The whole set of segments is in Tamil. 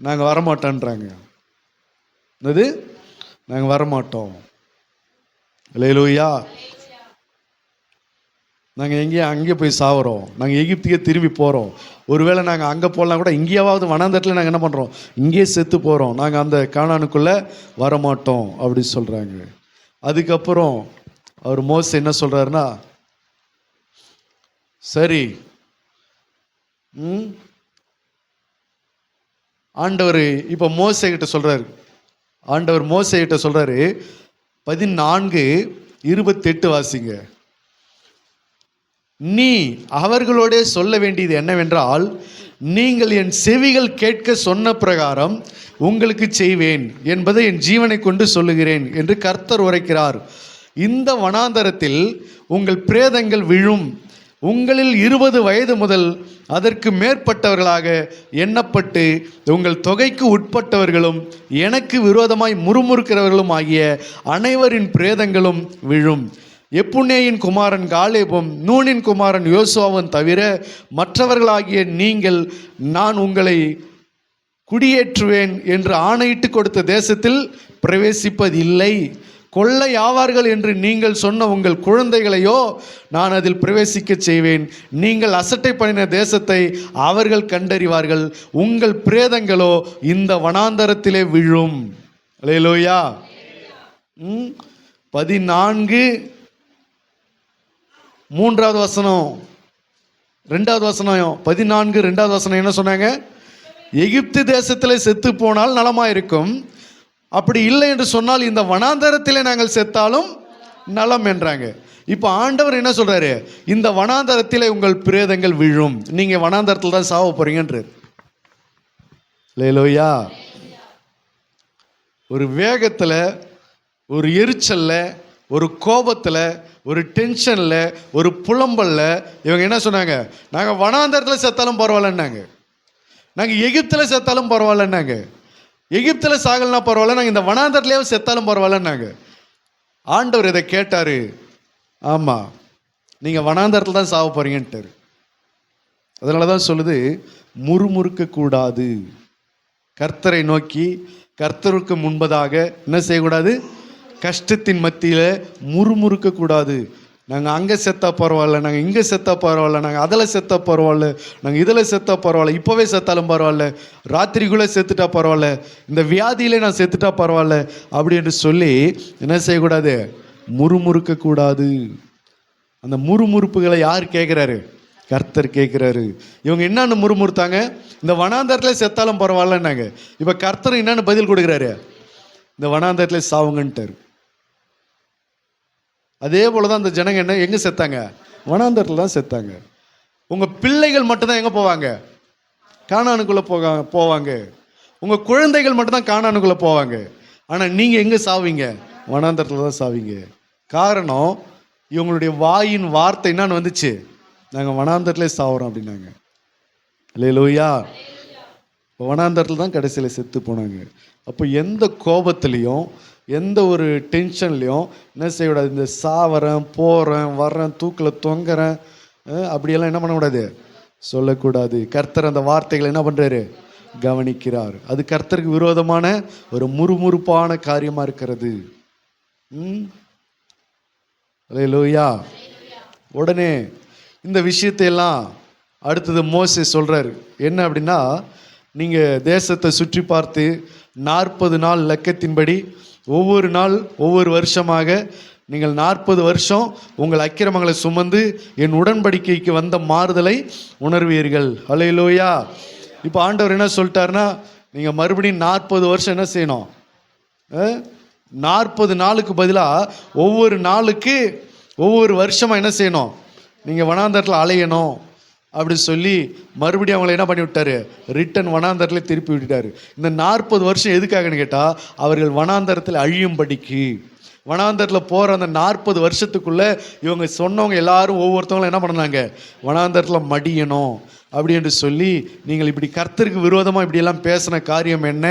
நாங்கள் வரமாட்டோன்றாங்க. என்னது? நாங்கள் வரமாட்டோம். இல்லையிலூயா நாங்கள் எங்கேயும் அங்கே போய் சாவுறோம். நாங்கள் எகிப்தியே திரும்பி போகிறோம் ஒருவேளை நாங்கள் அங்கே போகலாம் கூட இங்கேயாவது வனாந்தட்டில் நாங்கள் என்ன பண்ணுறோம் இங்கேயே செத்து போகிறோம் நாங்கள் அந்த காணானுக்குள்ளே வரமாட்டோம் அப்படி சொல்கிறாங்க அதுக்கப்புறம் அவர் மோஸ்ட் என்ன சொல்கிறாருன்னா சரி ம் ஆண்டவர் இப்போ மோசைகிட்ட சொல்கிறாரு ஆண்டவர் மோசைகிட்ட சொல்கிறாரு பதினான்கு இருபத்தெட்டு வாசிங்க. நீ அவர்களோடே சொல்ல வேண்டியது என்னவென்றால் நீங்கள் என் செவிகள் கேட்க சொன்ன பிரகாரம் உங்களுக்கு செய்வேன் என்பதை என் ஜீவனை கொண்டு சொல்லுகிறேன் என்று கர்த்தர் உரைக்கிறார். இந்த வனாந்தரத்தில் உங்கள் பிரேதங்கள் விழும் உங்களில் இருபது வயது முதல் அதற்கு மேற்பட்டவர்களாக எண்ணப்பட்டு உங்கள் தொகைக்கு உட்பட்டவர்களும் எனக்கு விரோதமாய் முறுமுறுக்கிறவர்களும் ஆகிய அனைவரின் பிரேதங்களும் விழும். எப்புன்னேயின் குமாரன் காலேபும் நூனின் குமாரன் யோசுவாவும் தவிர மற்றவர்களாகிய நீங்கள் நான் உங்களை குடியேற்றுவேன் என்று ஆணையிட்டு கொடுத்த தேசத்தில் பிரவேசிப்பதில்லை. கொள்ளை ஆவார்கள் என்று நீங்கள் சொன்ன உங்கள் குழந்தைகளையோ நான் அதில் பிரவேசிக்க செய்வேன். நீங்கள் அசட்டை பண்ணின தேசத்தை அவர்கள் கண்டறிவார்கள். உங்கள் பிரேதங்களோ இந்த வனாந்தரத்திலே விழும். லேலோயா ம் பதினான்கு. மூன்றாவது வசனம். ரெண்டாவது வசனம். பதினான்கு ரெண்டாவது வசனம் என்ன சொன்னாங்க? எகிப்து தேசத்தில் செத்து போனால் நலமாயிருக்கும். இருக்கும் அப்படி இல்லை என்று சொன்னால் இந்த வனாந்தரத்தில் நாங்கள் செத்தாலும் நலம் என்றாங்க. இப்போ ஆண்டவர் என்ன சொல்கிறாரு இந்த வனாந்தரத்தில் உங்கள் பிரேதங்கள் விழும். நீங்கள் வனாந்தரத்தில் தான் சாவ போகிறீங்கன்றது லேலோயா ஒரு வேகத்தில் ஒரு எரிச்சலில் ஒரு கோபத்தில் ஒரு டென்ஷனில் ஒரு புலம்பல்ல இவங்க என்ன சொன்னாங்க? நாங்கள் வனாந்தரத்தில் செத்தாலும் பரவாயில்லன்னாங்க. நாங்கள் எகிப்தில் செத்தாலும் பரவாயில்லன்னாங்க. எகிப்தில் சாகலனா பரவாயில்ல நாங்கள் இந்த வனாந்தரத்துலேயே செத்தாலும் பரவாயில்லன்னாங்க. ஆண்டவர் இதை கேட்டார். ஆமாம் நீங்கள் வனாந்தரத்தில் தான் சாக போகிறீங்கன்ட்டு அதனால தான் சொல்லுது முறுமுறுக்க கூடாது கர்த்தரை நோக்கி கர்த்தருக்கு முன்பதாக என்ன செய்யக்கூடாது? கஷ்டத்தின் மத்தியில் முறுமுறுக்க கூடாது நாங்கள் அங்கே செத்தா பரவாயில்ல நாங்கள் இங்கே செத்தா பரவாயில்ல நாங்கள் அதில் செத்தா பரவாயில்ல நாங்கள் இதில் செத்தா பரவாயில்ல இப்போவே செத்தாலும் பரவாயில்ல ராத்திரிக்குள்ளே செத்துட்டா பரவாயில்ல இந்த வியாதியிலே நான் செத்துட்டா பரவாயில்ல அப்படி என்று சொல்லி என்ன செய்யக்கூடாது? முறுமுறுக்கக்கூடாது அந்த முறுமுறுப்புகளை யார் கேட்குறாரு கர்த்தர் கேட்குறாரு இவங்க என்னென்னு முறுமுறுத்தாங்க? இந்த வனாந்தரத்தில் செத்தாலும் பரவாயில்லன்னாங்க. இப்போ கர்த்தர் என்னன்னு பதில் கொடுக்குறாரு? இந்த வனாந்தரத்தில் சாவுங்கன்ட்டார். அதே போல தான் அந்த ஜனங்க என்ன எங்கே செத்தாங்க? வனாந்தரத்தில் தான் செத்தாங்க. உங்கள் பிள்ளைகள் மட்டும்தான் எங்கே போவாங்க? காணானுக்குள்ளே போக போவாங்க. உங்கள் குழந்தைகள் மட்டும்தான் காணானுக்குள்ளே போவாங்க. ஆனால் நீங்கள் எங்கே சாவீங்க? வனாந்தரத்தில் தான் சாவீங்க. காரணம் இவங்களுடைய வாயின் வார்த்தை என்னன்னு வந்துச்சு. நாங்கள் வனாந்தரத்துலேயே சாவுறோம் அப்படின்னாங்க. இல்லையா வனாந்தரத்தில் தான் கடைசியில் செத்து போனாங்க. அப்போ எந்த கோபத்துலேயும் எந்த ஒரு டென்ஷன்லேயும் என்ன செய்யக்கூடாது? இந்த சாவறேன் போகிறேன் வர்றேன் தூக்கில் தொங்குறேன் அப்படியெல்லாம் என்ன பண்ணக்கூடாது? சொல்லக்கூடாது. கர்த்தர் அந்த வார்த்தைகளை என்ன பண்ணுறாரு கவனிக்கிறார். அது கர்த்தருக்கு விரோதமான ஒரு முறுமுறுப்பான காரியமாக இருக்கிறது. ம்? லோயா உடனே இந்த விஷயத்தையெல்லாம் அடுத்தது மோசே சொல்கிறார் என்ன அப்படின்னா நீங்கள் தேசத்தை சுற்றி பார்த்து நாற்பது நாள் லக்கத்தின்படி ஒவ்வொரு நாள் ஒவ்வொரு வருஷமாக நீங்கள் நாற்பது வருஷம் உங்கள் அக்கிரமங்களை சுமந்து என் உடன்படிக்கைக்கு வந்த மாறுதலை உணர்வீர்கள். அலையிலோயா இப்போ ஆண்டவர் என்ன சொல்லிட்டாருன்னா நீங்கள் மறுபடியும் நாற்பது வருஷம் என்ன செய்யணும்? நாற்பது நாளுக்கு பதிலாக ஒவ்வொரு நாளுக்கு ஒவ்வொரு வருஷமாக என்ன செய்யணும்? நீங்கள் வனாந்தரத்தில் அலையணும். அப்படி சொல்லி மறுபடியும் அவங்கள என்ன பண்ணி விட்டாரு ரிட்டன் வனாந்தரத்தில் திருப்பி விட்டுட்டாரு. இந்த நாற்பது வருஷம் எதுக்காகன்னு கேட்டால் அவர்கள் வனாந்தரத்தில் அழியும்படிக்கு. வனாந்தரத்தில் போகிற அந்த நாற்பது வருஷத்துக்குள்ளே இவங்க சொன்னவங்க எல்லாரும் ஒவ்வொருத்தவங்களும் என்ன பண்ணாங்க? வனாந்தரத்தில் மடியணும். அப்படி என்று சொல்லி நீங்கள் இப்படி கர்த்தருக்கு விரோதமாக இப்படியெல்லாம் பேசின காரியம் என்ன?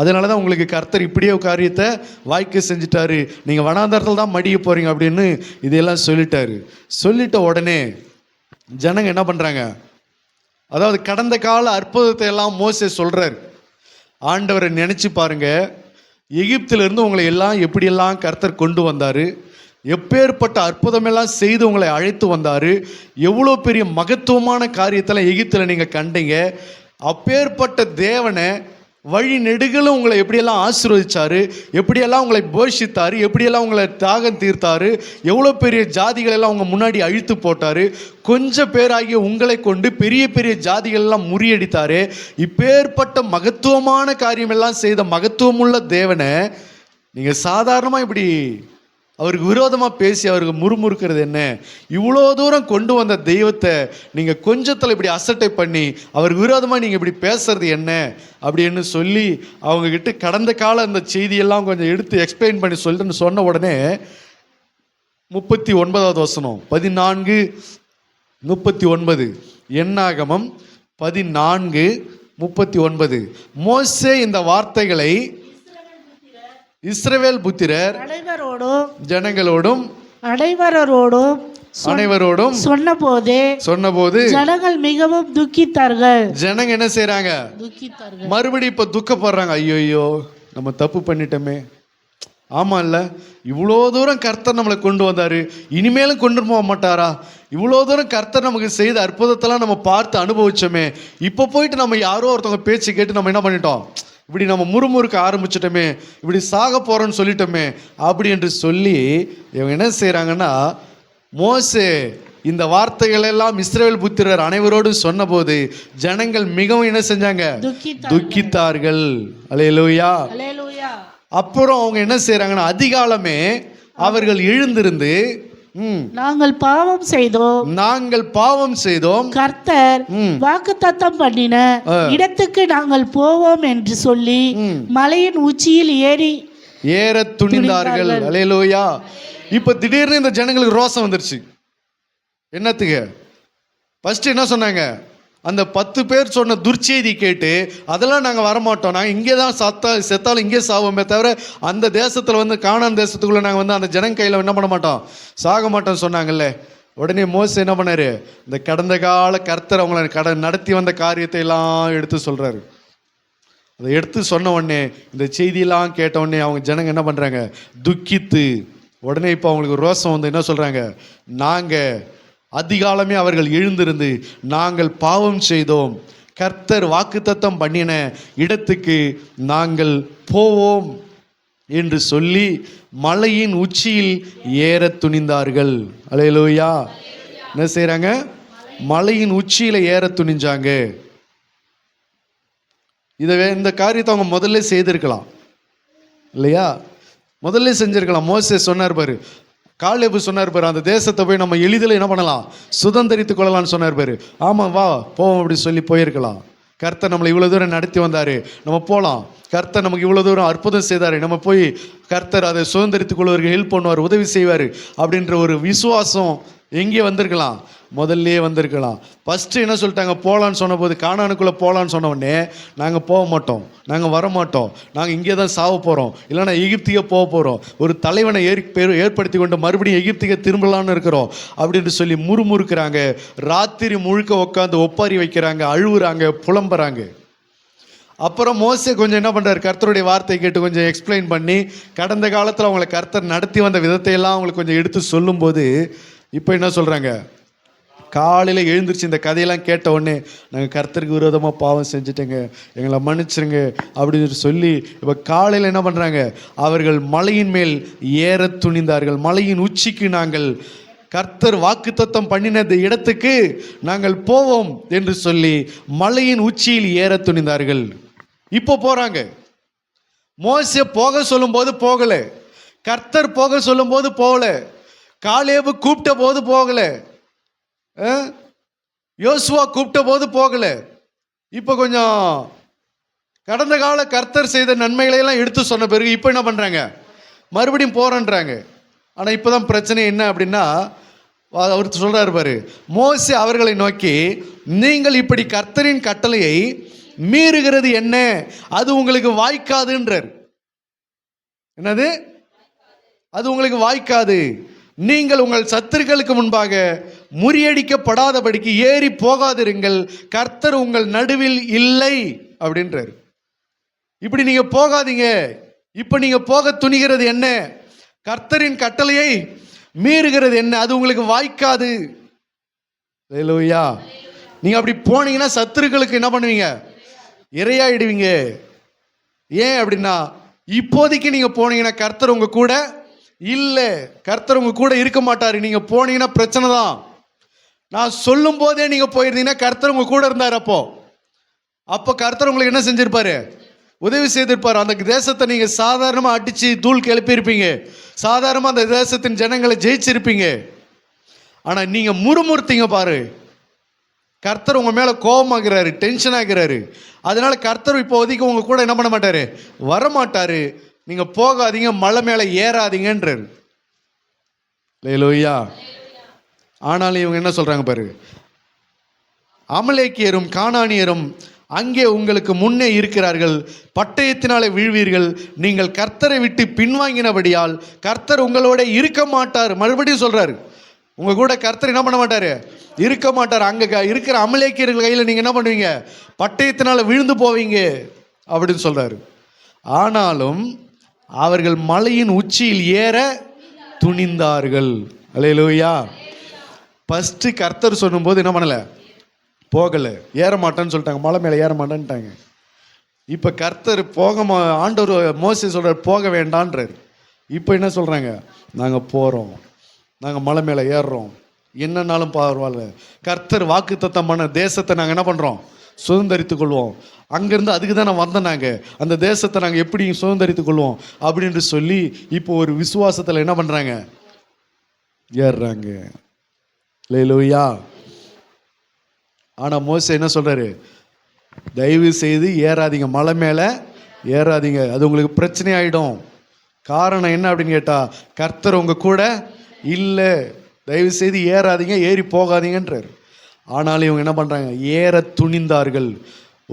அதனால தான் உங்களுக்கு கர்த்தர் இப்படியே ஒரு காரியத்தை வாய்க்க செஞ்சுட்டாரு. நீங்கள் வனாந்தரத்தில் தான் மடிய போகிறீங்க அப்படின்னு இதெல்லாம் சொல்லிட்டாரு. சொல்லிட்ட உடனே ஜனங்க என்ன பண்ணுறாங்க அதாவது கடந்த கால அற்புதத்தை எல்லாம் மோசே சொல்கிறார் ஆண்டவரை நினச்சி பாருங்க. எகிப்திலிருந்து உங்களை எல்லாம் எப்படியெல்லாம் கர்த்தர் கொண்டு வந்தார்? எப்பேற்பட்ட அற்புதமெல்லாம் செய்து உங்களை அழைத்து வந்தார்? எவ்வளோ பெரிய மகத்துவமான காரியத்தெல்லாம் எகிப்தில் நீங்கள் கண்டீங்க? அப்பேற்பட்ட தேவனை வழி நெடுகளும் உங்களை எப்படியெல்லாம் ஆசீர்வதிச்சாரு எப்படியெல்லாம் உங்களை போஷித்தாரு எப்படியெல்லாம் உங்களை தாகம் தீர்த்தாரு எவ்வளோ பெரிய ஜாதிகளெல்லாம் அவங்க முன்னாடி அழித்து போட்டாரு கொஞ்சம் பேராகிய உங்களை கொண்டு பெரிய பெரிய ஜாதிகள் எல்லாம் முறியடித்தாரு இப்பேற்பட்ட மகத்துவமான காரியமெல்லாம் செய்த மகத்துவமுள்ள தேவனை நீங்கள் சாதாரணமாக இப்படி அவருக்கு விரோதமாக பேசி அவருக்கு முறுமுறுக்கிறது என்ன? இவ்வளோ தூரம் கொண்டு வந்த தெய்வத்தை நீங்கள் கொஞ்சத்தில் இப்படி அசட்டை பண்ணி அவருக்கு விரோதமாக நீங்கள் இப்படி பேசுறது என்ன? அப்படின்னு சொல்லி அவங்கக்கிட்ட கடந்த கால அந்த செய்தியெல்லாம் கொஞ்சம் எடுத்து எக்ஸ்பிளைன் பண்ணி சொல்லிட்டுன்னு சொன்ன உடனே முப்பத்தி ஒன்பதாவது வசனம் பதினான்கு முப்பத்தி ஒன்பது. எண்ணாகமம் பதினான்கு முப்பத்தி ஒன்பது. மோசே இந்த வார்த்தைகளை இஸ்ரவேல் புத்திரர் அனைவரோடும் ஜனங்களோடும் அனைவரோடும் அனைவரோடும் சொன்னபோது சொன்னபோது ஜனங்கள் மிகவும் துக்கித்தார்கள். ஜனங்க என்ன செய்றாங்க? துக்கித்தார்கள். மறுபடி இப்ப துக்கப்படுறாங்க. ஐயோ நம்ம தப்பு பண்ணிட்டோமே. ஆமா இல்ல இவ்வளோ தூரம் கர்த்தர் நம்மளை கொண்டு வந்தாரு. இனிமேலும் கொண்டு போக மாட்டாரா? இவ்வளோ தூரம் கர்த்தர் நமக்கு செய்த அற்புதத்தெல்லாம் நம்ம பார்த்து அனுபவிச்சோமே. இப்போ போயிட்டு நம்ம யாரோ ஒருத்தவங்க பேச்சு கேட்டு நம்ம என்ன பண்ணிட்டோம்? இப்படி நம்ம முறுமுறுக்க ஆரம்பிச்சிட்டோமே இப்படி சாக போறோம்னு சொல்லிட்டோமே அப்படி என்று சொல்லி இவங்க என்ன செய்றாங்கன்னா மோசே இந்த வார்த்தைகள் எல்லாம் இஸ்ரவேல் புத்திரர் அனைவரோடும் சொன்னபோது ஜனங்கள் மிகவும் என்ன செஞ்சாங்க? துக்கித்தார்கள். அலையலூயா அப்புறம் அவங்க என்ன செய்றாங்கன்னா அதிகாலமே அவர்கள் எழுந்திருந்து நாங்கள் பாவம் செய்தோம். நாங்கள் பாவம் செய்தோம். கர்த்தர். வாக்குத்தத்தம் பண்ணின இடத்துக்கு நாங்கள் போவோம் என்று சொல்லி மலையின் உச்சியில் ஏறி ஏற துணிந்தார்கள். அலையலூயா. இப்ப திடீர்னு இந்த ஜனங்களுக்கு ரோசம் வந்துருச்சு. என்னத்துக்கு? ஃபர்ஸ்ட் என்ன சொன்னாங்க? அந்த பத்து பேர் சொன்ன துர்ச்செய்தி கேட்டு அதெல்லாம் நாங்கள் வரமாட்டோம். நாங்கள் இங்கே தான் சத்தா செத்தாலும் இங்கே சாவோமே தவிர அந்த தேசத்தில் வந்து காணான் தேசத்துக்குள்ளே நாங்கள் வந்து அந்த ஜனங்க கையில் என்ன பண்ண மாட்டோம்? சாக மாட்டோம்னு சொன்னாங்கல்ல. உடனே மோசம் என்ன பண்ணார்? இந்த கடந்த கால கர்த்தர் அவங்கள கட நடத்தி வந்த காரியத்தை எல்லாம் எடுத்து சொல்கிறாரு அதை எடுத்து சொன்ன உடனே இந்த செய்தியெல்லாம் கேட்ட உடனே அவங்க ஜனங்க என்ன பண்ணுறாங்க துக்கித்து உடனே இப்போ அவங்களுக்கு ரோசம் வந்து என்ன சொல்கிறாங்க நாங்கள் அதிகாலமே அவர்கள் எழுந்திருந்து நாங்கள் பாவம் செய்தோம். கர்த்தர் வாக்குத்தத்தம் பண்ணின இடத்துக்கு நாங்கள் போவோம் என்று சொல்லி மலையின் உச்சியில் ஏற துணிந்தார்கள். அலையலோயா என்ன செய்கிறாங்க மலையின் உச்சியில் ஏற துணிஞ்சாங்க. இதை வே- இந்த காரியத்தை அவங்க முதல்ல செய்திருக்கலாம். இல்லையா? முதல்ல செஞ்சிருக்கலாம். மோசே சொன்னார் பாரு காலேபு சொன்னார் பேர் அந்த தேசத்தை போய் நம்ம எளிதில் என்ன பண்ணலாம்? சுதந்திரித்து கொள்ளலாம்னு சொன்னார் பேர். ஆமாம் வா போவோம் அப்படி சொல்லி போயிருக்கலாம். கர்த்தர் நம்மளை இவ்வளோ தூரம் நடத்தி வந்தார். நம்ம போகலாம் கர்த்தர் நமக்கு இவ்வளோ தூரம் அற்புதம் செய்தார். நம்ம போய் கர்த்தர் அதை சுதந்திரித்துக் கொள்வதற்கு ஹெல்ப் பண்ணுவார் உதவி செய்வார் அப்படின்ற ஒரு விசுவாசம் எங்கே வந்திருக்கலாம். முதல்லே வந்திருக்கலாம். ஃபஸ்ட்டு என்ன சொல்லிட்டாங்க? போகலான்னு சொன்னபோது காணானுக்குள்ளே போகலான்னு சொன்னோடனே நாங்கள் போக மாட்டோம். நாங்கள் வர மாட்டோம். நாங்கள் இங்கே தான் சாவ போகிறோம் இல்லைனா எகிப்திಗೆ போக போகிறோம் ஒரு தலைவனை ஏற் பேர் ஏற்படுத்தி கொண்டு மறுபடியும் எகிப்திக்கே திரும்பலான்னு இருக்கிறோம் அப்படின்னு சொல்லி முறுமுறுக்கிறாங்க. ராத்திரி முழுக்க உட்காந்து ஒப்பாரி வைக்கிறாங்க அழுவுறாங்க புலம்புறாங்க. அப்புறம் மோசே கொஞ்சம் என்ன பண்ணுறாரு கர்த்தருடைய வார்த்தை கேட்டு கொஞ்சம் எக்ஸ்பிளைன் பண்ணி கடந்த காலத்தில் அவங்களை கர்த்தர் நடத்தி வந்த விதத்தையெல்லாம் அவங்களுக்கு கொஞ்சம் எடுத்து சொல்லும்போது இப்போ என்ன சொல்கிறாங்க காலையில் எழுந்திருச்சு இந்த கதையெல்லாம் கேட்ட உடனே நாங்கள் கர்த்தருக்கு விரோதமாக பாவம் செஞ்சுட்டேங்க. எங்களை மன்னிச்சிருங்க அப்படின்னு சொல்லி இப்போ காலையில் என்ன பண்ணுறாங்க அவர்கள் மலையின் மேல் ஏற துணிந்தார்கள். மலையின் உச்சிக்கு நாங்கள் கர்த்தர் வாக்குத்தத்தம் பண்ணின இந்த இடத்துக்கு நாங்கள் போவோம் என்று சொல்லி மலையின் உச்சியில் ஏற துணிந்தார்கள். இப்போ போகிறாங்க மோசே போக சொல்லும்போது போகலை. கர்த்தர் போக சொல்லும்போது போகலை. காலேபு கூப்பிட்ட போது போகல யோசுவா கூப்பிட்ட போது போகல. இப்போ கொஞ்சம் கடந்த கால கர்த்தர் செய்த நன்மைகளை எல்லாம் எடுத்து சொன்ன பிறகு இப்போ என்ன பண்ணுறாங்க மறுபடியும் போறேன்றாங்க. இப்போ தான் பிரச்சனை என்ன அப்படின்னா அவர் சொல்கிறார் பாரு மோசி அவர்களை நோக்கி நீங்கள் இப்படி கர்த்தரின் கட்டளையை மீறுகிறது என்ன? அது உங்களுக்கு வாய்க்காதுன்றார். என்னது? அது உங்களுக்கு வாய்க்காது. நீங்கள் உங்கள் சத்துருக்களுக்கு முன்பாக முறியடிக்கப்படாதபடிக்கு ஏறி போகாதிருங்கள். கர்த்தர் உங்கள் நடுவில் இல்லை அப்படின்றார். இப்படி நீங்கள் போகாதீங்க. இப்போ நீங்கள் போக துணிகிறது என்ன? கர்த்தரின் கட்டளையை மீறுகிறது என்ன? அது உங்களுக்கு வாய்க்காது. லோய்யா நீங்க அப்படி போனீங்கன்னா சத்துருக்களுக்கு என்ன பண்ணுவீங்க? இரையாயிடுவீங்க. ஏன் அப்படின்னா இப்போதைக்கு நீங்க போனீங்கன்னா கர்த்தர் உங்க கூட இல்லை கர்த்தர் உங்க கூட இருக்க மாட்டாரு. நீங்க போனீங்கன்னா பிரச்சனை தான். நான் சொல்லும் போதே நீங்க போயிருந்தீங்கன்னா கர்த்தர் உங்க கூட இருந்தார் அப்போ. அப்போ கர்த்தர் உங்களுக்கு என்ன செஞ்சிருப்பாரு? உதவி செய்திருப்பார். அந்த தேசத்தை நீங்க சாதாரணமா அடிச்சு தூள் கிளப்பியிருப்பீங்க. சாதாரணமா அந்த தேசத்தின் ஜனங்களை ஜெயிச்சிருப்பீங்க. ஆனா நீங்க முறுமுறுத்தீங்க பாரு. கர்த்தர் உங்க மேல கோபமாகிறாரு டென்ஷன் ஆகிறாரு. அதனால கர்த்தர் இப்போதைக்கு உங்க கூட என்ன பண்ண மாட்டாரு? வரமாட்டாரு. நீங்க போகாதீங்க மலை மேலே ஏறாதீங்கன்றாரு. லேலோய்யா ஆனாலும் இவங்க என்ன சொல்றாங்க பாரு? அமலேக்கியரும் காணானியரும் அங்கே உங்களுக்கு முன்னே இருக்கிறார்கள். பட்டயத்தினாலே வீழ்வீர்கள். நீங்கள் கர்த்தரை விட்டு பின்வாங்கினபடியால் கர்த்தர் உங்களோட இருக்க மாட்டார். மறுபடியும் சொல்றாரு. உங்க கூட கர்த்தர் என்ன பண்ண மாட்டாரு? இருக்க மாட்டார். அங்கே இருக்கிற அமலேக்கியர்கள் கையில் நீங்க என்ன பண்ணுவீங்க? பட்டயத்தினால விழுந்து போவீங்க. அப்படின்னு சொல்றாரு. ஆனாலும் அவர்கள் மலையின் உச்சியில் ஏற துணிந்தார்கள். அலையலூயா ஃபஸ்ட்டு கர்த்தர் சொல்லும்போது என்ன பண்ணலை? போகலை. ஏற மாட்டேன்னு சொல்லிட்டாங்க. மலை மேலே ஏற மாட்டேன்ட்டாங்க இப்போ கர்த்தர் போக மா ஆண்டவர் மோசி சொல்கிறார் போக வேண்டான்றார் இப்போ என்ன சொல்கிறாங்க நாங்கள் போகிறோம் நாங்கள் மலை மேலே ஏறுறோம். என்னன்னாலும் பரவாயில்ல. கர்த்தர் வாக்கு தத்தமான தேசத்தை நாங்கள் என்ன பண்ணுறோம் சுதந்திரித்துக் கொள்வோம். அங்கேருந்து அதுக்கு தான் நான் வந்தேன் நாங்கள் அந்த தேசத்தை நாங்கள் எப்படி சுதந்திரித்து கொள்வோம் அப்படின்ட்டு சொல்லி இப்போ ஒரு விசுவாசத்தில் என்ன பண்ணுறாங்க ஏறுறாங்க. லேலூயா ஆனால் மோச என்ன சொல்கிறாரு தயவு செய்து ஏறாதீங்க. மலை மேலே ஏறாதீங்க. அது உங்களுக்கு பிரச்சனை ஆகிடும் காரணம் என்ன அப்படின்னு கேட்டால் கர்த்தர் உங்கள் கூட இல்லை. தயவு செய்து ஏறாதீங்க. ஏறி போகாதீங்கன்றார். ஆனாலும் இவங்க என்ன பண்ணுறாங்க ஏற துணிந்தார்கள்.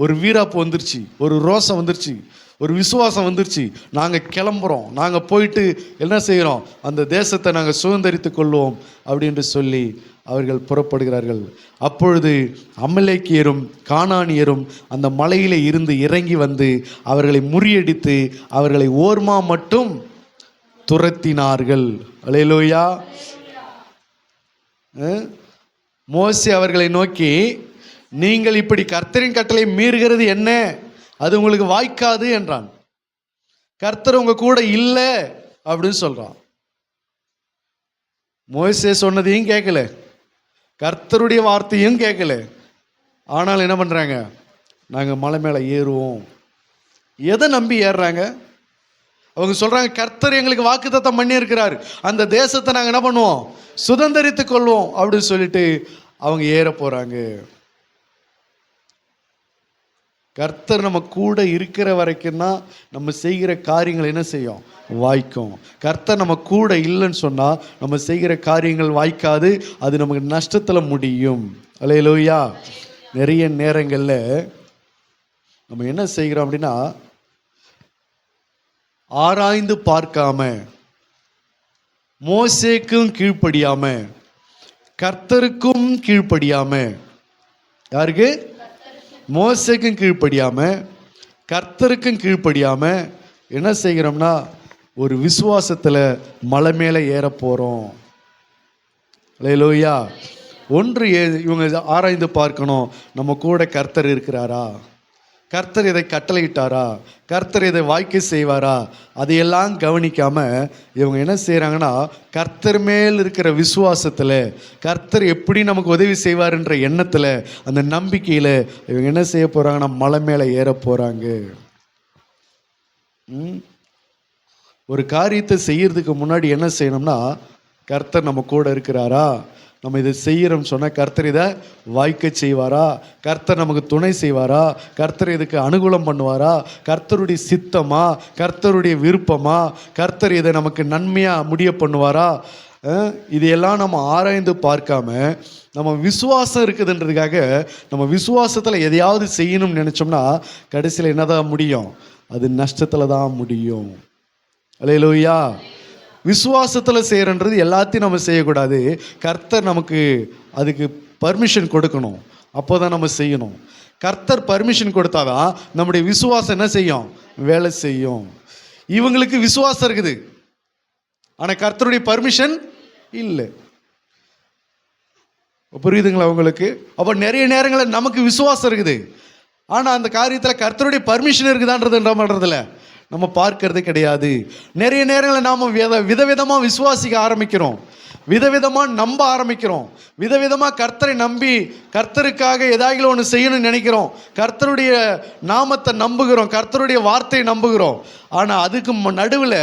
ஒரு வீராப்பு வந்துருச்சு ஒரு ரோசம் வந்துருச்சு ஒரு விசுவாசம் வந்துருச்சு. நாங்கள் கிளம்புறோம். நாங்கள் போயிட்டு என்ன செய்கிறோம் அந்த தேசத்தை நாங்கள் சுதந்திரித்து கொள்வோம் அப்படின்னு சொல்லி அவர்கள் புறப்படுகிறார்கள். அப்பொழுது அமலேக்கியரும் காணானியரும் அந்த மலையிலே இருந்து இறங்கி வந்து அவர்களை முறியடித்து அவர்களை ஓர்மா மட்டும் துரத்தினார்கள். அலையலோயா. மோசி அவர்களை நோக்கி நீங்கள் இப்படி கர்த்தரின் கட்டளை மீறுகிறது என்ன? அது உங்களுக்கு வாய்க்காது என்றான். கர்த்தர் உங்க கூட இல்லை அப்படின்னு சொல்றான். மோசே சொன்னதையும் கேட்கல. கர்த்தருடைய வார்த்தையும் கேட்கல. ஆனால் என்ன பண்றாங்க? நாங்கள் மலை மேலே ஏறுவோம். எதை நம்பி ஏறுறாங்க? அவங்க சொல்றாங்க கர்த்தர் எங்களுக்கு வாக்கு தத்தம் பண்ணியிருக்கிறார். அந்த தேசத்தை நாங்கள் என்ன பண்ணுவோம்? சுதந்திரித்து கொள்வோம். அப்படின்னு சொல்லிட்டு அவங்க ஏற போகிறாங்க கர்த்தர் நம்ம கூட இருக்கிற வரைக்கும் தான் நம்ம செய்கிற காரியங்கள் என்ன செய்யும்? வாய்க்கும். கர்த்தர் நம்ம கூட இல்லைன்னு சொன்னால் நம்ம செய்கிற காரியங்கள் வாய்க்காது அது நமக்கு நஷ்டத்தில் முடியும். அலையலோயா நிறைய நேரங்களில் நம்ம என்ன செய்கிறோம் அப்படின்னா ஆராய்ந்து பார்க்காம மோசேக்கும் கீழ்ப்படியாம கர்த்தருக்கும் கீழ்ப்படியாம யாருக்கு? மோசைக்கும் கீழ்ப்படியாமல் கர்த்தருக்கும் கீழ்ப்படியாமல் என்ன செய்கிறோம்னா ஒரு விசுவாசத்தில் மலை மேலே ஏற போகிறோம் லேலோயா ஒன்று ஏ- இவங்க ஆராய்ந்து பார்க்கணும். நம்ம கூட கர்த்தர் இருக்கிறாரா? கர்த்தர் இதை கட்டளையிட்டாரா? கர்த்தர் இதை வாய்க்க செய்வாரா? அதையெல்லாம் கவனிக்காம இவங்க என்ன செய்கிறாங்கன்னா கர்த்தர் மேல் இருக்கிற விசுவாசத்தில் கர்த்தர் எப்படி நமக்கு உதவி செய்வாருன்ற எண்ணத்தில் அந்த நம்பிக்கையில் இவங்க என்ன செய்ய போகிறாங்கன்னா மலை மேலே ஏற போகிறாங்க ஒரு காரியத்தை செய்யறதுக்கு முன்னாடி என்ன செய்யணும்னா கர்த்தர் நம்ம கூட இருக்கிறாரா? நம்ம இதை செய்கிறோம் சொன்னால் கர்த்தர் இதை வாய்க்க செய்வாரா? கர்த்தர் நமக்கு துணை செய்வாரா? கர்த்தர் இதுக்கு அனுகூலம் பண்ணுவாரா? கர்த்தருடைய சித்தமா? கர்த்தருடைய விருப்பமா? கர்த்தர் இதை நமக்கு நன்மையாக முடிய பண்ணுவாரா? இதையெல்லாம் நம்ம ஆராய்ந்து பார்க்காம நம்ம விசுவாசம் இருக்குதுன்றதுக்காக நம்ம விசுவாசத்தில் எதையாவது செய்யணும்னு நினச்சோம்னா கடைசியில் என்னதான் முடியும்? அது நஷ்டத்தில் தான் முடியும். அலையலோயா. விசுவாசத்தில் செய்கிறன்றது எல்லாத்தையும் நம்ம செய்யக்கூடாது. கர்த்தர் நமக்கு அதுக்கு பர்மிஷன் கொடுக்கணும். அப்போ தான் நம்ம செய்யணும். கர்த்தர் பர்மிஷன் கொடுத்தாதான் நம்முடைய விசுவாசம் என்ன செய்யும்? வேலை செய்யும். இவங்களுக்கு விசுவாசம் இருக்குது. ஆனால் கர்த்தருடைய பர்மிஷன் இல்லை. புரியுதுங்களா உங்களுக்கு? அப்போ நிறைய நேரங்களில் நமக்கு விசுவாசம் இருக்குது. ஆனால் அந்த காரியத்தில் கர்த்தருடைய பர்மிஷன் இருக்குதான்றதுன்ற மாட்டதில்ல நம்ம பார்க்கறது கிடையாது. நிறைய நேரங்களில் நாம் வித விதவிதமாக விசுவாசிக்க ஆரம்பிக்கிறோம். விதவிதமாக நம்ப ஆரம்பிக்கிறோம். விதவிதமாக கர்த்தரை நம்பி கர்த்தருக்காக ஏதாவது ஒன்று செய்யணும்னு நினைக்கிறோம். கர்த்தருடைய நாமத்தை நம்புகிறோம். கர்த்தருடைய வார்த்தையை நம்புகிறோம். ஆனால் அதுக்கு நடுவில்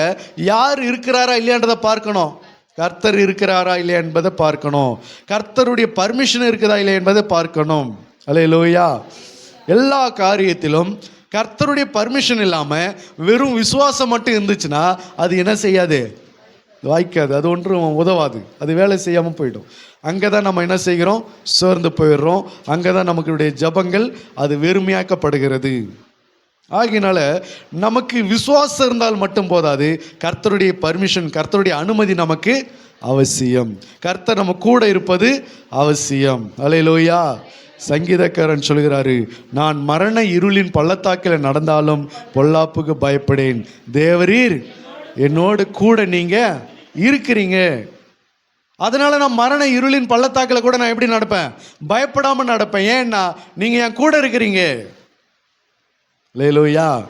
யார் இருக்கிறாரா இல்லையான்றதை பார்க்கணும். கர்த்தர் இருக்கிறாரா இல்லையா என்பதை பார்க்கணும். கர்த்தருடைய பர்மிஷன் இருக்குதா இல்லையா என்பதை பார்க்கணும். அலே லோயா எல்லா காரியத்திலும் கர்த்தருடைய பர்மிஷன் இல்லாமல் வெறும் விசுவாசம் மட்டும் இருந்துச்சுன்னா அது என்ன செய்யாது? வாய்க்காது. அது ஒன்றும் உதவாது. அது வேலை செய்யாமல் போயிடும். அங்கே தான் நம்ம என்ன செய்கிறோம்? சோர்ந்து போயிடுறோம். அங்கே தான் நமக்குடைய ஜபங்கள் அது வெறுமையாக்கப்படுகிறது. ஆகினால நமக்கு விசுவாசம் இருந்தால் மட்டும் போதாது. கர்த்தருடைய பர்மிஷன் கர்த்தருடைய அனுமதி நமக்கு அவசியம். கர்த்தர் நம்ம கூட இருப்பது அவசியம். அலையிலோயா சங்கீதக்காரன் சொல்கிறாரு நான் மரண இருளின் பள்ளத்தாக்கில் நடந்தாலும் பொல்லாப்புக்கு பயப்படேன். தேவரீர் என்னோடு கூட நீங்க இருக்கிறீங்க. அதனால நான் மரண இருளின் பள்ளத்தாக்கில் கூட நான் எப்படி நடப்பேன்? பயப்படாம நடப்பேன். ஏன்னா நீங்க என் கூட இருக்கிறீங்க. லேலோயா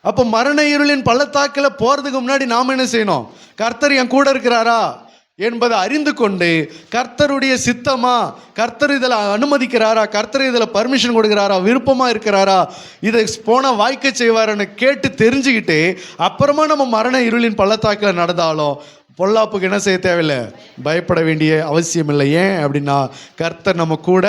அப்போ மரண இருளின் பள்ளத்தாக்கில் போகிறதுக்கு முன்னாடி நாம் என்ன செய்யணும்? கர்த்தர் என் கூட இருக்கிறாரா? என்பதை அறிந்து கொண்டு கர்த்தருடைய சித்தமா கர்த்தர் இதில் அனுமதிக்கிறாரா கர்த்தர் இதில் பர்மிஷன் கொடுக்குறாரா விருப்பமாக இருக்கிறாரா இதை போனால் வாய்க்க செய்வாருன்னு கேட்டு தெரிஞ்சுக்கிட்டு அப்புறமா நம்ம மரண இருளின் பள்ளத்தாக்கில் நடந்தாலும் பொல்லாப்புக்கு என்ன செய்ய தேவையில்லை? பயப்பட வேண்டிய அவசியம் இல்லை. ஏன் அப்படின்னா கர்த்தர் நம்ம கூட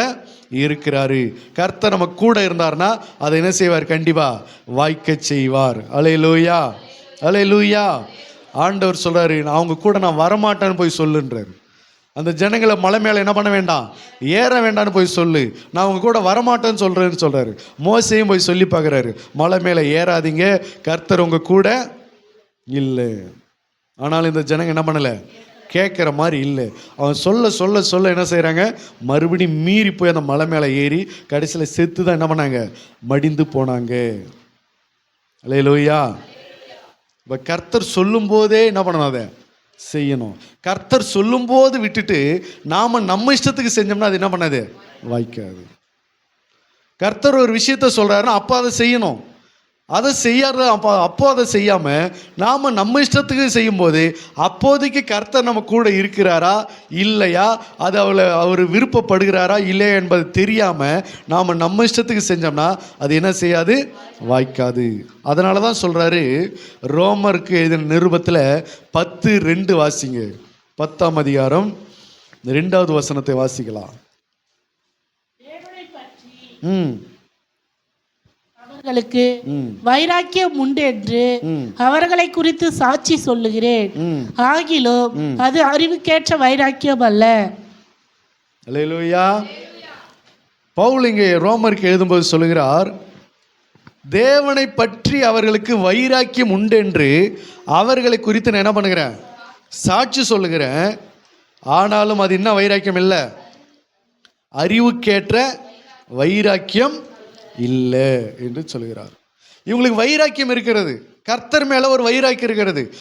இருக்கிறாரு. கர்த்தர் நம்ம கூட இருந்தார்னா அதை என்ன செய்வார்? கண்டிப்பாக வாய்க்க செய்வார். அலை லூயா அலை லூயா ஆண்டவர் சொல்கிறாரு நான் அவங்க கூட நான் வரமாட்டேன்னு போய் சொல்லுன்றாரு. அந்த ஜனங்களை மலை மேலே என்ன பண்ண வேண்டாம்? ஏற வேண்டாம்னு போய் சொல்லு. நான் அவங்க கூட வரமாட்டேன்னு சொல்கிறேன்னு சொல்கிறாரு மோசையும் போய் சொல்லி பார்க்குறாரு. மலை மேலே ஏறாதீங்க கர்த்தர் உங்கள் கூட இல்லை. ஆனால் இந்த ஜனங்க என்ன பண்ணலை? கேட்குற மாதிரி இல்லை. அவன் சொல்ல சொல்ல சொல்ல என்ன செய்கிறாங்க மறுபடியும் மீறி போய் அந்த மலை மேலே ஏறி கடைசியில் செத்து தான் என்ன பண்ணாங்க? மடிந்து போனாங்க. அல்லேலூயா இப்போ கர்த்தர் சொல்லும்போதே என்ன பண்ணணும் அதை? செய்யணும். கர்த்தர் சொல்லும்போது விட்டுட்டு நாம் நம்ம இஷ்டத்துக்கு செஞ்சோம்னா அது என்ன பண்ணாது? வாய்க்காது. கர்த்தர் ஒரு விஷயத்த சொல்கிறாருன்னா அப்போ அதை செய்யணும். அதை செய்யாத அப்போ அப்போ அதை செய்யாமல் நாம் நம்ம இஷ்டத்துக்கு செய்யும்போது அப்போதைக்கு கர்த்தர் நம்ம கூட இருக்கிறாரா? இல்லையா? அது அவளை அவர் விருப்பப்படுகிறாரா? இல்லையா என்பது தெரியாமல் நாம் நம்ம இஷ்டத்துக்கு செஞ்சோம்னா அது என்ன செய்யாது? வாய்க்காது. அதனால தான் சொல்கிறாரு ரோமருக்கு எழுதின நிருபத்தில் பத்து ரெண்டு வாசிங்க. பத்தாம் அதிகாரம் ரெண்டாவது வசனத்தை வாசிக்கலாம். ம். அவர்களுக்கு வைராக்கியம் உண்டு என்று. அவர்களை குறித்து சாட்சி சொல்லுகிறேன். ஆகிலும் அது அறிவுக்கேற்ற வைராக்கியம் அல்ல. பவுல் இங்கே ரோமருக்கு எழுதும்போது சொல்லுகிறார் தேவனை பற்றி அவர்களுக்கு வைராக்கியம் உண்டென்று அவர்களை குறித்து நான் என்ன பண்ணுகிறேன்? சாட்சி சொல்லுகிறேன். ஆனாலும் அது என்ன வைராக்கியம் இல்லை. அறிவுக்கேற்ற வைராக்கியம் இல்லை என்று சொல்கிறார். இவங்களுக்கு வைராக்கியம் இருக்கிறது. கர்த்தர் மேலே ஒரு வைராக்கியம் இருக்கிறது.